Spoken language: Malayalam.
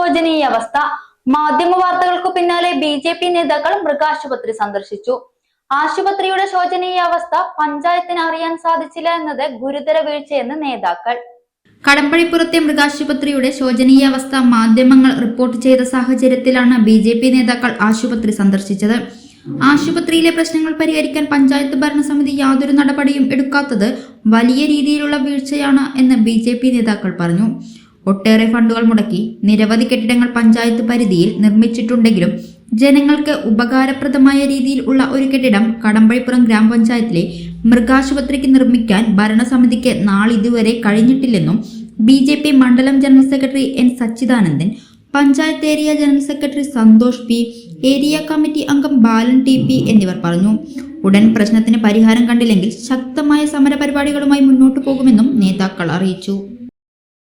ശോചനീയ അവസ്ഥ മാധ്യമ വാർത്തകൾക്ക് പിന്നാലെ ബി ജെ പി നേതാക്കൾ മൃഗാശുപത്രി സന്ദർശിച്ചു. ആശുപത്രിയുടെ ശോചനീയ അവസ്ഥ പഞ്ചായത്തിന് അറിയാൻ സാധിച്ചില്ല എന്നത് ഗുരുതര വീഴ്ചയെന്ന് നേതാക്കൾ. കടമ്പഴിപ്പുറത്തെ മൃഗാശുപത്രിയുടെ ശോചനീയാവസ്ഥ മാധ്യമങ്ങൾ റിപ്പോർട്ട് ചെയ്ത സാഹചര്യത്തിലാണ് ബി ജെ പി നേതാക്കൾ ആശുപത്രി സന്ദർശിച്ചത്. ആശുപത്രിയിലെ പ്രശ്നങ്ങൾ പരിഹരിക്കാൻ പഞ്ചായത്ത് ഭരണസമിതി യാതൊരു നടപടിയും എടുക്കാത്തത് വലിയ രീതിയിലുള്ള വീഴ്ചയാണ് എന്ന് ബി നേതാക്കൾ പറഞ്ഞു. ഒട്ടേറെ ഫണ്ടുകൾ മുടക്കി നിരവധി കെട്ടിടങ്ങൾ പഞ്ചായത്ത് പരിധിയിൽ നിർമ്മിച്ചിട്ടുണ്ടെങ്കിലും ജനങ്ങൾക്ക് ഉപകാരപ്രദമായ രീതിയിൽ ഉള്ള ഒരു കെട്ടിടം കടമ്പഴിപ്പുറം ഗ്രാമപഞ്ചായത്തിലെ മൃഗാശുപത്രിക്ക് നിർമ്മിക്കാൻ ഭരണസമിതിക്ക് നാളിതുവരെ കഴിഞ്ഞിട്ടില്ലെന്നും ബി ജെ പി മണ്ഡലം general secretary N Sachidanandan panchayat area general secretary Santhosh P area committee അംഗം ബാലൻ ടി പി എന്നിവർ പറഞ്ഞു. ഉടൻ പ്രശ്നത്തിന് പരിഹാരം കണ്ടില്ലെങ്കിൽ ശക്തമായ സമരപരിപാടികളുമായി മുന്നോട്ടു പോകുമെന്നും നേതാക്കൾ അറിയിച്ചു.